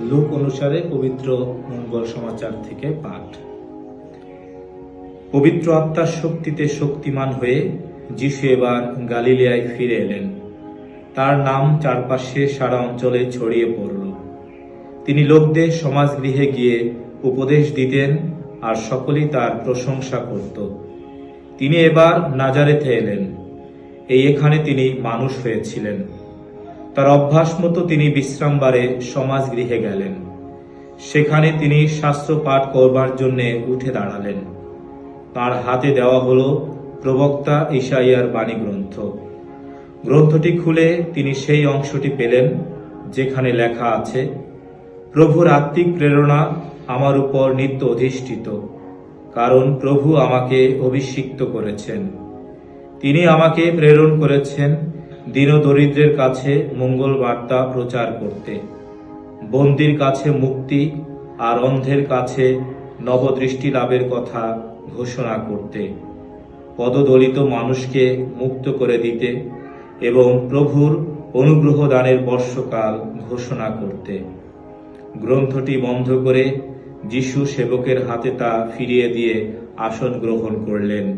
লোক অনুসারে পবিত্র মঙ্গল সমাচার থেকে পাঠ। পবিত্র আত্মার শক্তিতে শক্তিমান হয়ে যিশু এবার গালিলিয়ায় ফিরে এলেন। তার নাম চারপাশে সারা অঞ্চলে ছড়িয়ে পড়ল। তিনি লোকদের সমাজগৃহে গিয়ে উপদেশ দিতেন আর সকলেই তার প্রশংসা করত। তিনি এবার নাজারেথে এলেন। এই এখানে তিনি মানুষ হয়েছিলেন। তার অভ্যাস মতো তিনি বিশ্রামবারে সমাজগৃহে গেলেন। সেখানে তিনি শাস্ত্র পাঠ করবার জন্যে উঠে দাঁড়ালেন। তার হাতে দেওয়া হলো প্রবক্তা ঈশাইয়ার বাণী গ্রন্থ গ্রন্থটি খুলে তিনি সেই অংশটি পেলেন, যেখানে লেখা আছে, প্রভুর আত্মিক প্রেরণা আমার উপর নিত্য অধিষ্ঠিত, কারণ প্রভু আমাকে অভিষিক্ত করেছেন। তিনি আমাকে প্রেরণ করেছেন দীনদরিদ্রের কাছে মঙ্গল বার্তা প্রচার করতে। বন্দির কাছে মুক্তি আর অন্ধের কাছে নবদৃষ্টি লাভের কথা ঘোষণা করতে। পদদলিত মানুষকে মুক্ত করে দিতে এবং প্রভুর অনুগ্রহ দানের বর্ষকাল ঘোষণা করতে। গ্রন্থটি বন্ধ করে যিশু সেবকের হাতে তা ফিরিয়ে দিয়ে আসন গ্রহণ করলেন।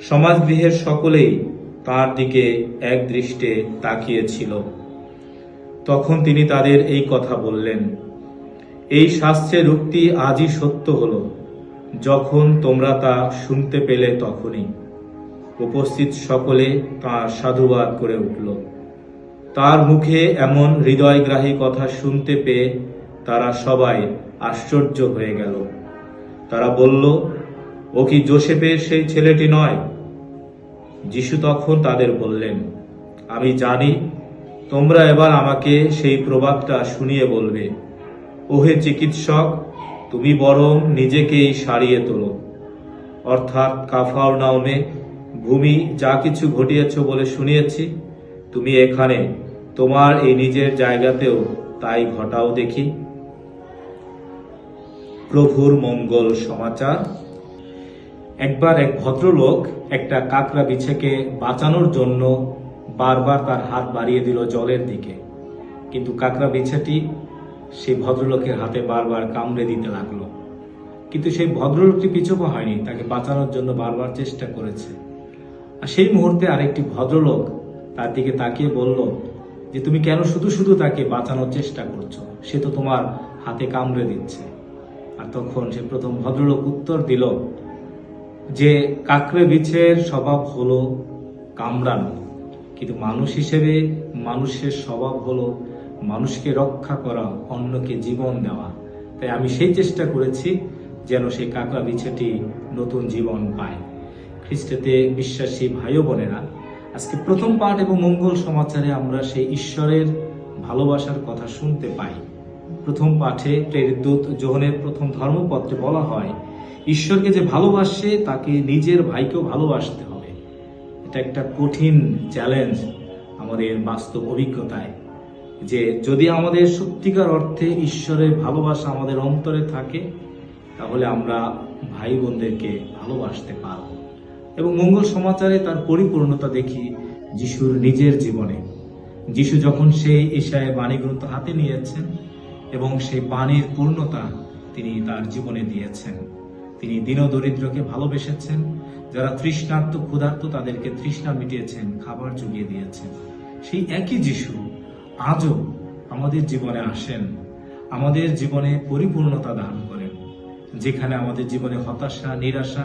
সমাজগৃহের সকলেই তার দিকে এক দৃষ্টে তাকিয়েছিল। তখন তিনি তাদের এই কথা বললেন, এই শাস্ত্রের উক্তি আজই সত্য হল, যখন তোমরা তা শুনতে পেলে তখনই। উপস্থিত সকলে তাঁর সাধুবাদ করে উঠল। তার মুখে এমন হৃদয়গ্রাহী কথা শুনতে পেয়ে তারা সবাই আশ্চর্য হয়ে গেল। তারা বলল, ও কি জোসেফের সেই ছেলেটি নয়? যিশু তখন তাদের বললেন, আমি জানি, তোমরা এবার আমাকে সেই প্রবাদটা শুনিয়ে বলবে। ওহে চিকিৎসক, তুমি বরং নিজেকেই সারিয়ে তোলো। অর্থাৎ কাফার নামে ভূমি যা কিছু ঘটিয়েছ বলে শুনিয়েছি, তুমি এখানে তোমার এই নিজের জায়গাতেও তাই ঘটাও দেখি। প্রভুর মঙ্গল সমাচার। একবার এক ভদ্রলোক একটা কাকড়া বিছেকে বাঁচানোর জন্য বারবার তার হাত বাড়িয়ে দিল জলের দিকে। কিন্তু কাকড়া বিছাটি সেই ভদ্রলোকের হাতে বারবার কামড়ে দিতে লাগল। কিন্তু সেই ভদ্রলোকটি পিছপা হয়নি, তাকে বাঁচানোর জন্য বারবার চেষ্টা করেছে। আর সেই মুহূর্তে আরেকটি ভদ্রলোক তার দিকে তাকিয়ে বলল, যে তুমি কেন শুধু শুধু তাকে বাঁচানোর চেষ্টা করছ? সে তো তোমার হাতে কামড়ে দিচ্ছে। আর তখন সে প্রথম ভদ্রলোক উত্তর দিল যে কাকড়ে বিছের স্বভাব হলো কামড়ানো। কিন্তু মানুষ হিসেবে মানুষের স্বভাব হলো মানুষকে রক্ষা করা, অন্যকে জীবন দেওয়া। তাই আমি সেই চেষ্টা করেছি যেন সেই কাকড়া বিছেটি নতুন জীবন পায়। খ্রিস্টতে বিশ্বাসী ভাই বোনেরা, আজকে প্রথম পাঠ এবং মঙ্গল সমাচারে আমরা সেই ঈশ্বরের ভালোবাসার কথা শুনতে পাই। প্রথম পাঠে প্রেরিত দূত যোহনের প্রথম ধর্মপত্রে বলা হয় ঈশ্বরকে যে ভালোবাসে, তাকে নিজের ভাইকেও ভালোবাসতে হবে। এটা একটা কঠিন চ্যালেঞ্জ আমাদের বাস্তব অভিজ্ঞতায় যে যদি আমাদের সত্যিকার অর্থে ঈশ্বরের ভালোবাসা আমাদের অন্তরে থাকে, তাহলে আমরা ভাই বোনদেরকে ভালোবাসতে পারব। এবং মঙ্গল সমাচারে তার পরিপূর্ণতা দেখি যিশুর নিজের জীবনে। যিশু যখন সেই ঈশায় বাণী গ্রন্থ হাতে নিয়েছেন এবং সেই বাণীর পূর্ণতা তিনি তার জীবনে দিয়েছেন। তিনি দীনদরিদ্রকে ভালোবেসেছেন, যারা তৃষ্ণার্ত ক্ষুধার্ত তাদেরকে তৃষ্ণা মিটিয়েছেন, খাবার জুগিয়ে দিয়েছেন। সেই একই যিশু আজও আমাদের জীবনে আসেন, আমাদের জীবনে পরিপূর্ণতা দান করেন। যেখানে আমাদের জীবনে হতাশা, নিরাশা,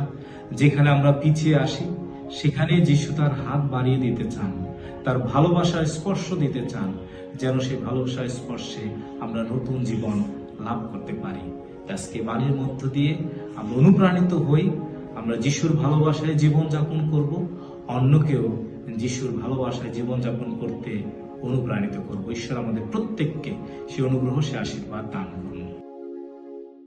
যেখানে আমরা পিছিয়ে আসি সেখানে যিশু তার হাত বাড়িয়ে দিতে চান, তার ভালোবাসার স্পর্শ দিতে চান, যেন সেই ভালোবাসার স্পর্শে আমরা নতুন জীবন লাভ করতে পারি। আজকে বাণীর মধ্য দিয়ে আমরা অনুপ্রাণিত হই, আমরা যিশুর ভালোবাসায় জীবনযাপন করব, অন্যকেও যিশুর ভালোবাসায় জীবনযাপন করতে অনুপ্রাণিত করব। ঈশ্বর আমাদের প্রত্যেককে সে অনুগ্রহ, সে আশীর্বাদ দান করুন।